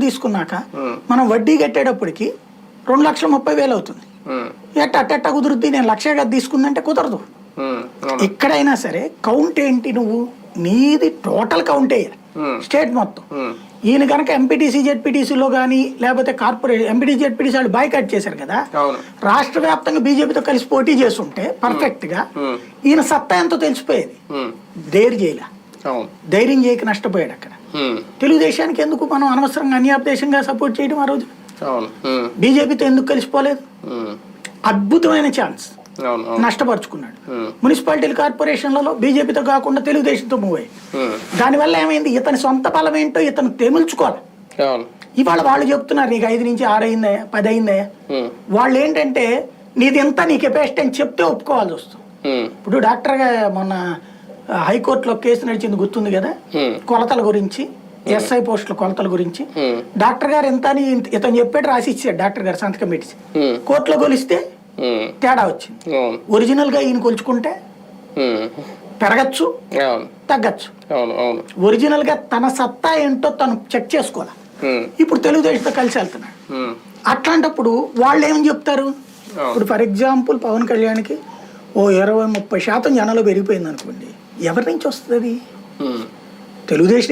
తీసుకున్నాక. మనం వడ్డీ కట్టేటప్పటికి రెండు లక్షల ముప్పై వేలు అవుతుంది. ఎట్ట అట్టెట్ట కుదురుద్ది? నేను లక్షగా తీసుకుందంటే కుదరదు. ఎక్కడైనా సరే కౌంట్ ఏంటి నువ్వు? నీది టోటల్ కౌంట్. వేయాలి స్టేట్ మొత్తం. ఈయన కనుక ఎంపీటీసీ జెడ్పీటీసీలో కానీ లేకపోతే కార్పొరేట్ ఎంపీటీసీ జెడ్పీటీసీ వాళ్ళు బాయ్కాట్ చేశారు కదా? రాష్ట్ర వ్యాప్తంగా బీజేపీతో కలిసి పోటీ చేస్తుంటే పర్ఫెక్ట్గా ఈయన సత్తా ఎంతో తెలిసిపోయేది. ధైర్యం చేయలే. ధైర్యం చేయక నష్టపోయాడు అక్కడ. తెలుగుదేశానికి ఎందుకు మనం అనవసరంగా అన్యాపదేశంగా సపోర్ట్ చేయడం ఆ రోజు? బీజేపీతో ఎందుకు కలిసిపోలేదు? అద్భుతమైన ఛాన్స్ నష్టపరుచుకున్నాడు. ఉమ్, మున్సిపాలిటీల కార్పొరేషన్లలో బీజేపీతో కాకుండా తెలుగుదేశంతో మూవ్ అయ్యి దానివల్ల ఏమైంది? ఇతని సొంత బలం ఏంటో ఇతను తెమిల్చుకోవాలి ఇవాళ వాళ్ళు చెప్తున్నారు నీకు ఐదు నుంచి ఆరు అయిందయ్యా పది ఉమ్, వాళ్ళు ఏంటంటే నీది ఎంత నీ కెపాసిటీ అని చెప్తే ఒప్పుకోవాల్సి వస్తుంది. ఇప్పుడు డాక్టర్గా మొన్న హైకోర్టులో కేసు నడిచింది గుర్తుంది కదా? కొలతల గురించి ఎస్ఐ పోస్టుల కొలతల గురించి. డాక్టర్ గారు ఎంత అని ఇంత- ఇతను చెప్పాడు రాసి ఇచ్చాడు డాక్టర్ గారు సంతకం పెట్టి కోర్టులో కొలిస్తే తేడా వచ్చింది. అవును. ఒరిజినల్గా ఈయన కొలుచుకుంటే పెరగచ్చు తగ్గచ్చు. అవును ఒరిజినల్గా తన సత్తా ఏంటో తను చెక్ చేసుకోవాలి. ఇప్పుడు తెలుగుదేశంతో కలిసి వెళ్తున్నాడు. అట్లాంటప్పుడు వాళ్ళు ఏమని చెప్తారు? ఇప్పుడు ఫర్ ఎగ్జాంపుల్ పవన్ కళ్యాణ్కి ఓ ఇరవై ముప్పై శాతం జనాలు పెరిగిపోయింది అనుకోండి ఎవరి నుంచి వస్తుంది అది ఉమ్. తెలుగుదేశం